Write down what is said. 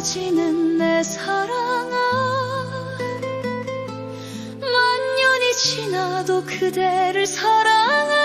흩어지는 내 사랑아. 만년이 지나도 그대를 사랑해